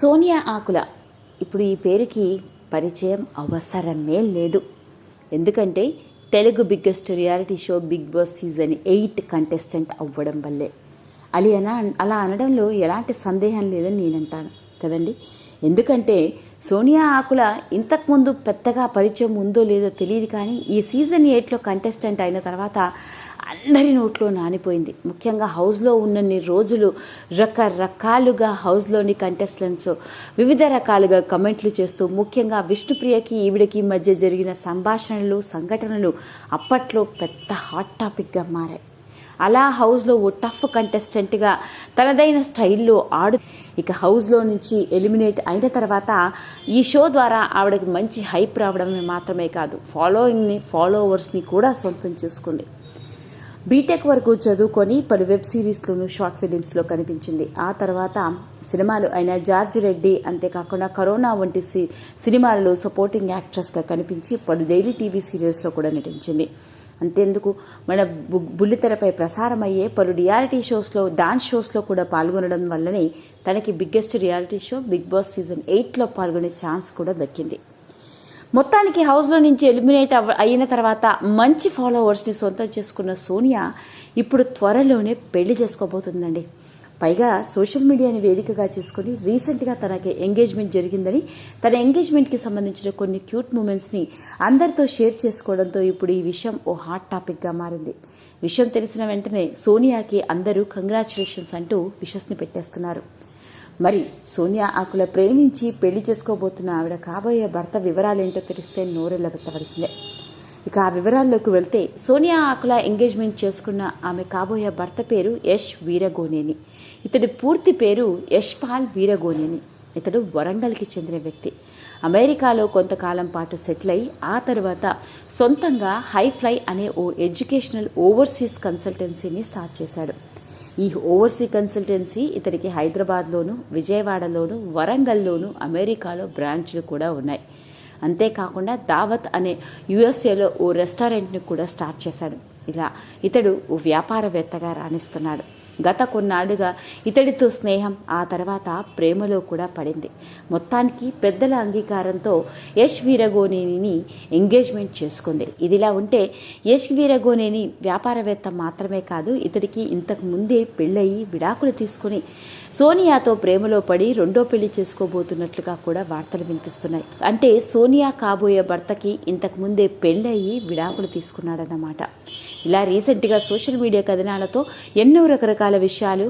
సోనియా ఆకుల. ఇప్పుడు ఈ పేరుకి పరిచయం అవసరమే లేదు. ఎందుకంటే Telugu biggest reality show Bigg Boss season eight contestant అవ్వడం వల్లే. అది అలా అలా అనడంలో ఎలాంటి సందేహం లేదని నేనంటాను. కదండి? ఎందుకంటే సోనియా ఆకుల ఇంతకుముందు పెద్దగా పరిచయం ఉందో లేదో తెలియదు కానీ ఈ సీజన్ ఎయిట్లో కంటెస్టెంట్ అయిన తర్వాత అందరి నోట్లో నానిపోయింది. ముఖ్యంగా హౌస్లో ఉన్నన్ని రోజులు రకరకాలుగా హౌస్లోని కంటెస్టెంట్స్ వివిధ రకాలుగా కమెంట్లు చేస్తూ ముఖ్యంగా విష్ణుప్రియకి ఈవిడకి మధ్య జరిగిన సంభాషణలు సంఘటనలు అప్పట్లో పెద్ద హాట్ టాపిక్గా మారాయి. అలా హౌస్లో ఓ టఫ్ కంటెస్టెంట్గా తనదైన స్టైల్లో ఆడు ఇక హౌస్లో నుంచి ఎలిమినేట్ అయిన తర్వాత ఈ షో ద్వారా ఆవిడకి మంచి హైప్ రావడమే మాత్రమే కాదు ఫాలోయింగ్ని ఫాలోవర్స్ని కూడా సొంతం చేసుకుంది. బీటెక్ వరకు చదువుకొని పలు వెబ్ సిరీస్లోను షార్ట్ ఫిలిమ్స్లో కనిపించింది. ఆ తర్వాత సినిమాలు అయిన జార్జ్ రెడ్డి అంతేకాకుండా కరోనా వంటి సి సినిమాలలో సపోర్టింగ్ యాక్ట్రెస్గా కనిపించి పలు డైలీ టీవీ సీరియల్స్లో కూడా నటించింది. అంతేందుకు మన బు- బుల్లితెరపై ప్రసారమయ్యే పలు రియాలిటీ షోస్లో డాన్స్ షోస్లో కూడా పాల్గొనడం వల్లనే తనకి biggest reality show Bigg Boss season ఎయిట్లో పాల్గొనే ఛాన్స్ కూడా దక్కింది. మొత్తానికి హౌస్లో నుంచి ఎలిమినేట్ అవ అయిన తర్వాత మంచి ఫాలోవర్స్ని సొంతం చేసుకున్న సోనియా ఇప్పుడు త్వరలోనే పెళ్ళి చేసుకోబోతుందండి. పైగా సోషల్ మీడియాని వేదికగా చేసుకుని రీసెంట్గా తనకి ఎంగేజ్మెంట్ జరిగిందని తన ఎంగేజ్మెంట్కి సంబంధించిన కొన్ని క్యూట్ మూమెంట్స్ని అందరితో షేర్ చేసుకోవడంతో ఇప్పుడు ఈ విషయం ఓ హాట్ టాపిక్గా మారింది. విషయం తెలిసిన వెంటనే సోనియాకి అందరూ కంగ్రాచులేషన్స్ అంటూ విషస్ని పెట్టేస్తున్నారు. మరి సోనియా ఆకుల ప్రేమించి పెళ్ళి చేసుకోబోతున్న ఆవిడ కాబోయే భర్త వివరాలేంటో తెలిస్తే నోరెళ్ళబెట్టవలసిందే. ఇక ఆ వివరాల్లోకి వెళ్తే సోనియా ఆకుల ఎంగేజ్మెంట్ చేసుకున్న ఆమె కాబోయే భర్త పేరు యష్ వీరగోనేని. ఇతడి పూర్తి పేరు యష్పాల్ వీరగోనేని. ఇతడు వరంగల్కి చెందిన వ్యక్తి. అమెరికాలో కొంతకాలం పాటు సెటిల్ అయి ఆ తర్వాత సొంతంగా హైఫ్లై అనే ఓ ఎడ్యుకేషనల్ ఓవర్సీస్ కన్సల్టెన్సీని స్టార్ట్ చేశాడు. ఈ ఓవర్సీ కన్సల్టెన్సీ ఇతనికి హైదరాబాద్లోను విజయవాడలోను వరంగల్లోను అమెరికాలో బ్రాంచ్లు కూడా ఉన్నాయి. అంతేకాకుండా దావత్ అనే యుఎస్ఏలో ఓ రెస్టారెంట్ని కూడా స్టార్ట్ చేశాడు. ఇలా ఇతడు ఓ వ్యాపారవేత్తగా రాణిస్తున్నాడు. గత కొన్నాళ్ళుగా ఇతడితో స్నేహం ఆ తర్వాత ప్రేమలో కూడా పడింది. మొత్తానికి పెద్దల అంగీకారంతో యష్ వీరగోనేనిని ఎంగేజ్మెంట్ చేసుకుంది. ఇదిలా ఉంటే యష్ వీరగోనేని వ్యాపారవేత్త మాత్రమే కాదు ఇతడికి ఇంతకు ముందే పెళ్ళయి విడాకులు తీసుకుని సోనియాతో ప్రేమలో పడి రెండో పెళ్ళి చేసుకోబోతున్నట్లుగా కూడా వార్తలు వినిపిస్తున్నాయి. అంటే సోనియా కాబోయే భర్తకి ఇంతకు ముందే పెళ్ళయి విడాకులు తీసుకున్నాడన్నమాట. ఇలా రీసెంట్గా సోషల్ మీడియా కథనాలతో ఎన్నో రకరకాల విషయాలు.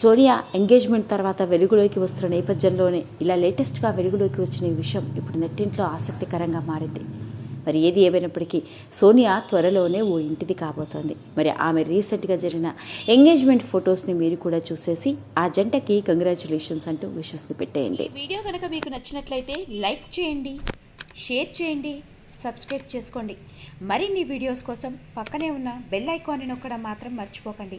సోనియా ఎంగేజ్మెంట్ తర్వాత వెలుగులోకి వస్తున్న నేపథ్యంలోనే ఇలా లేటెస్ట్గా వెలుగులోకి వచ్చిన ఈ విషయం ఇప్పుడు నెట్టింట్లో ఆసక్తికరంగా మారింది. మరి ఏది ఏమైనప్పటికీ సోనియా త్వరలోనే ఓ ఇంటిది కాబోతోంది. మరి ఆమె రీసెంట్గా జరిగిన ఎంగేజ్మెంట్ ఫొటోస్ని మీరు కూడా చూసేసి ఆ జంటకి కంగ్రాచులేషన్స్ అంటూ విషెస్ని పెట్టేయండి. వీడియో కనుక మీకు నచ్చినట్లయితే లైక్ చేయండి షేర్ చేయండి సబ్స్క్రైబ్ చేసుకోండి. మరిన్ని వీడియోస్ కోసం పక్కనే ఉన్న బెల్ ఐకాన్ని నొక్కడం మాత్రం మర్చిపోకండి.